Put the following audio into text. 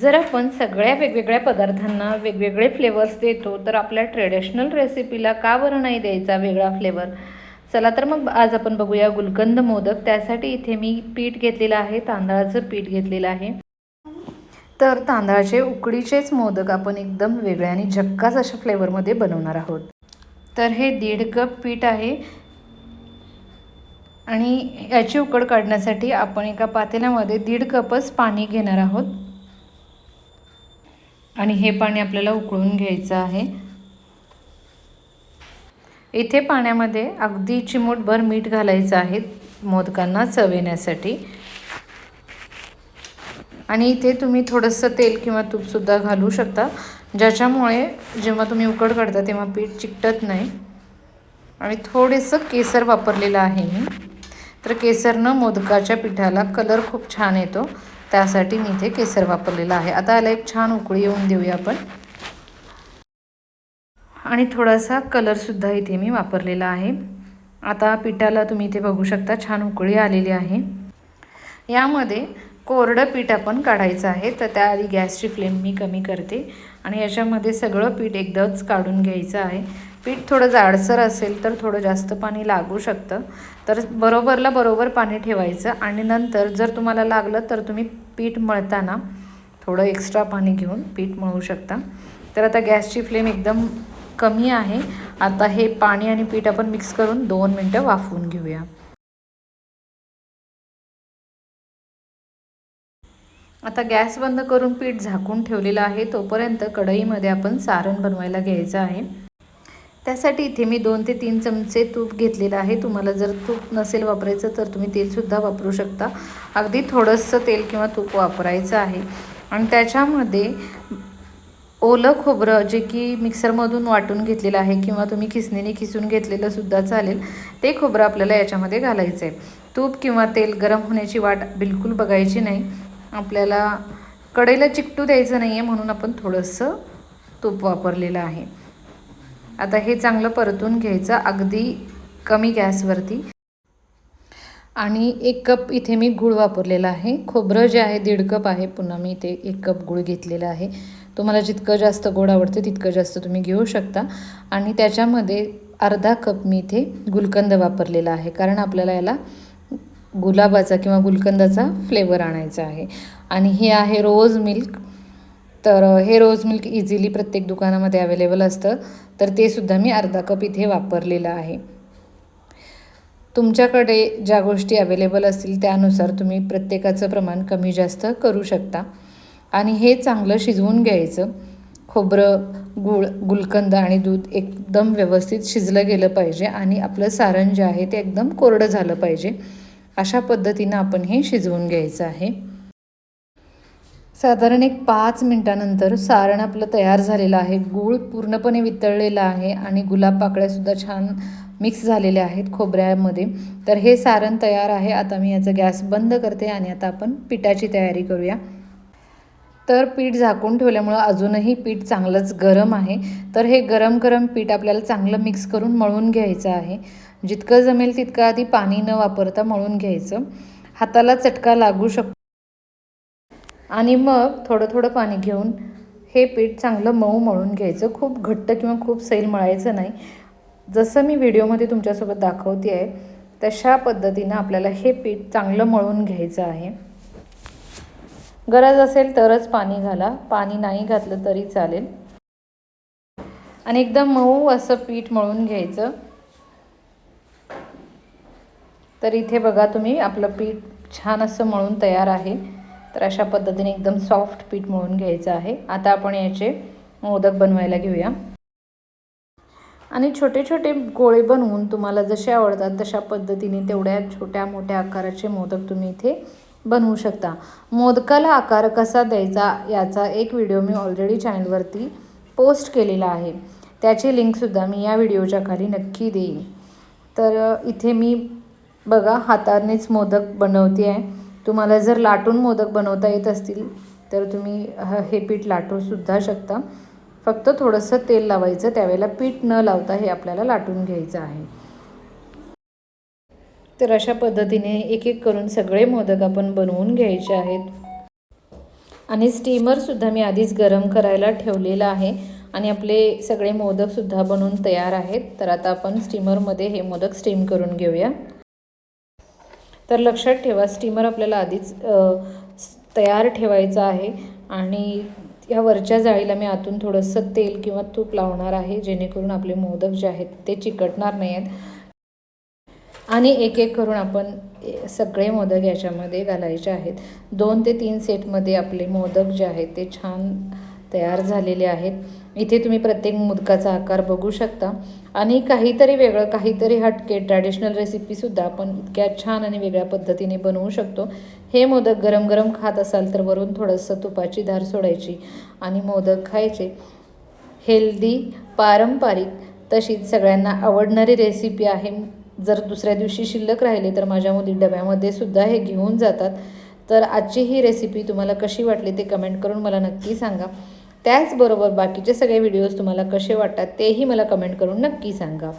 जर आपण सगळ्या वेगवेगळ्या पदार्थांना वेगवेगळे फ्लेवर्स देतो तर आपल्या ट्रेडिशनल रेसिपीला का बरं नाही द्यायचा वेगळा फ्लेवर चला तर मग आज आपण बघूया गुलकंद मोदक. त्यासाठी इथे मी पीठ घेतलेलं आहे तांदळाचं पीठ घेतलेलं आहे. तर तांदळाचे उकडीचेच मोदक आपण एकदम वेगळ्या आणि झक्काच अशा फ्लेवरमध्ये बनवणार आहोत. तर हे दीड कप पीठ आहे. आणि याची उकड काढण्यासाठी आपण एका पातेल्यामध्ये दीड कपच पाणी घेणार आहोत. आणि हे पाणी आपल्याला उकळून घ्यायचं आहे. इथे पाण्यामध्ये अगदी चिमूटभर मीठ घालायचं आहे मोदकांना चव येण्यासाठी आणि इथे तुम्ही थोडंसं तेल किंवा तूपसुद्धा घालू शकता. ज्याच्यामुळे जेव्हा तुम्ही उकड काढता तेव्हा पीठ चिकटत नाही. आणि थोडेसं केसर वापरलेलं आहे मी. तर केसरनं मोदकाच्या पिठाला कलर खूप छान येतो. त्यासाठी मी इथे केसर वापरलेला आहे. आता याला एक छान उकळी येऊन देऊया आपण. आणि थोडासा कलरसुद्धा इथे मी वापरलेला आहे. आता पिठाला तुम्ही इथे बघू शकता छान उकळी आलेली आहे. यामध्ये कोरडं पीठ आपण काढायचं आहे. तर त्याआधी गॅसची फ्लेम मी कमी करते. आणि याच्यामध्ये सगळं पीठ एकदाच काढून घ्यायचं आहे. पीठ थोडं जाडसर असेल तर थोडं जास्त पाणी लागू शकतं. तर बरोबरला बरोबर पाणी ठेवायचं आणि नंतर जर तुम्हाला लागलं तर तुम्ही पीठ मळताना थोडं एक्स्ट्रा पाणी घेऊन पीठ मळू शकता. तर आता गॅसची फ्लेम एकदम कमी आहे. आता हे पाणी आणि पीठ आपण मिक्स करून दोन मिनटं वाफवून घेऊया. आता गॅस बंद करून पीठ झाकून ठेवलेलं आहे. तोपर्यंत कढईमध्ये आपण सारण बनवायला घ्यायचं आहे. त्यासाठी इथे मी दोन ते तीन चमचे तूप घेतलेलं आहे. तुम्हाला जर तूप नसेल वापरायचं तर तुम्ही तेलसुद्धा वापरू शकता. अगदी थोडंसं तेल किंवा तूप वापरायचं आहे. आणि त्याच्यामध्ये ओलं खोबरं जे की मिक्सरमधून वाटून घेतलेलं आहे किंवा तुम्ही खिसणीने खिसून घेतलेलं सुद्धा चालेल ते खोबरं आपल्याला याच्यामध्ये घालायचं आहे तूप किंवा तेल गरम होण्याची वाट बिलकुल बघायची नाही. आपल्याला कडेला चिकटू द्यायचं नाही आहे म्हणून आपण थोडंसं तूप वापरलेलं आहे. आता हे चांगलं परतून घ्यायचं अगदी कमी गॅसवरती. आणि एक कप इथे मी गूळ वापरलेला आहे. खोबरं जे आहे दीड कप आहे. पुन्हा मी इथे एक कप गूळ घेतलेला आहे. तुम्हाला जितकं जास्त गोड आवडते तितकं जास्त तुम्ही घेऊ शकता. आणि त्याच्यामध्ये अर्धा कप मी इथे गुलकंद वापरलेला आहे. कारण आपल्याला याला गुलाबाचा किंवा गुलकंदाचा फ्लेवर आणायचा आहे. आणि हे आहे रोज मिल्क तर हे रोज मिल्क इझिली प्रत्येक दुकानामध्ये अवेलेबल असतं. तर ते सुद्धा मी अर्धा कप इथे वापरलेलं आहे. तुमच्याकडे ज्या गोष्टी अवेलेबल असतील त्यानुसार तुम्ही प्रत्येकाचं प्रमाण कमी जास्त करू शकता. आणि हे चांगलं शिजवून घ्यायचं. खोबरं गुळ गुलकंद आणि दूध एकदम व्यवस्थित शिजलं गेलं पाहिजे आणि आपलं सारण जे आहे ते एकदम कोरडं झालं पाहिजे. अशा पद्धतीनं आपण हे शिजवून घ्यायचं आहे. साधारण एक पाच मिनटानंतर सारण आपलं तयार झालेलं आहे. गूळ पूर्णपणे वितळलेला आहे आणि गुलाब पाकळ्यासुद्धा छान मिक्स झालेल्या आहेत खोबऱ्यामध्ये. तर हे सारण तयार आहे. आता मी याचा गॅस बंद करते आणि आता आपण पिठाची तयारी करूया. तर पीठ झाकून ठेवल्यामुळं अजूनही पीठ चांगलंच गरम आहे. तर हे गरम गरम पीठ आपल्याला चांगलं मिक्स करून मळून घ्यायचं आहे. जितकं जमेल तितकं आधी पाणी न वापरता मळून घ्यायचं. हाताला चटका लागू शकतो. आणि मग थोडं थोडं पाणी घेऊन हे पीठ चांगलं मऊ मळून घ्यायचं. खूप घट्ट किंवा खूप सैल मळायचं नाही. जसं मी व्हिडिओमध्ये तुमच्यासोबत दाखवते आहे तशा पद्धतीनं आपल्याला हे पीठ चांगलं मळून घ्यायचं आहे. गरज असेल तरच पाणी घाला. पाणी नाही घातलं तरी चालेल. आणि एकदम मऊ असं पीठ मळून घ्यायचं. तर इथे बघा तुम्ही आपलं पीठ छान असं मळून तयार आहे. तर अशा पद्धतीने एकदम सॉफ्ट पीठ मळून घ्यायचं आहे. आता आपण याचे मोदक बनवायला घेऊया. आणि छोटे छोटे गोळे बनवून तुम्हाला जसे आवडतात तशा पद्धतीने तेवढ्या छोट्या मोठ्या आकाराचे मोदक तुम्ही इथे बनवू शकता. मोदकाला आकार कसा द्यायचा याचा एक व्हिडिओ मी ऑलरेडी चॅनलवरती पोस्ट केलेला आहे. त्याची लिंकसुद्धा मी या व्हिडिओच्या खाली नक्की देईन. तर इथे मी बघा हातानेच मोदक बनवते आहे तुम्हाला जर लाटून मोदक बनवता येत असतील तर तुम्ही हे पीठ लाटूसुद्धा शकता. फक्त थोडंसं तेल लावायचं त्यावेळेला पीठ न लावता हे आपल्याला लाटून घ्यायचं आहे. तर अशा पद्धतीने एक एक करून सगळे मोदक आपण बनवून घ्यायचे आहेत. आणि स्टीमरसुद्धा मी आधीच गरम करायला ठेवलेलं आहे आणि आपले सगळे मोदकसुद्धा बनवून तयार आहेत. तर आता आपण स्टीमरमध्ये हे मोदक स्टीम करून घेऊया. तर लक्षात ठेवा स्टीमर आपल्याला आधीच तयार ठेवायचं आहे आणि या वरच्या जाळीला मी आतून थोडंसं तेल किंवा तूप लावणार आहे जेणेकरून आपले मोदक जे आहेत ते चिकटणार नाही आहेत आणि एक एक करून आपण सगळे मोदक याच्यामध्ये घालायचे आहेत. दोन ते तीन सेटमध्ये आपले मोदक जे आहेत ते छान तयार झालेले आहेत. इथे तुम्ही प्रत्येक मोदकाचा आकार बघू शकता. आणि काहीतरी वेगळं काहीतरी हटके ट्रॅडिशनल रेसिपीसुद्धा आपण इतक्या छान आणि वेगळ्या पद्धतीने बनवू शकतो. हे मोदक गरम गरम खात असाल तर वरून थोडंसं तुपाची धार सोडायची आणि मोदक खायचे. हेल्दी पारंपरिक तशीच सगळ्यांना आवडणारी रेसिपी आहे. जर दुसऱ्या दिवशी शिल्लक राहिली तर माझ्या मुली डब्यामध्ये सुद्धा हे घेऊन जातात. तर आजची ही रेसिपी तुम्हाला कशी वाटली ते कमेंट करून मला नक्की सांगा. त्याचबरोबर बाकीचे सगळे व्हिडिओज तुम्हाला कसे वाटतात तेही मला कमेंट करून नक्की सांगा.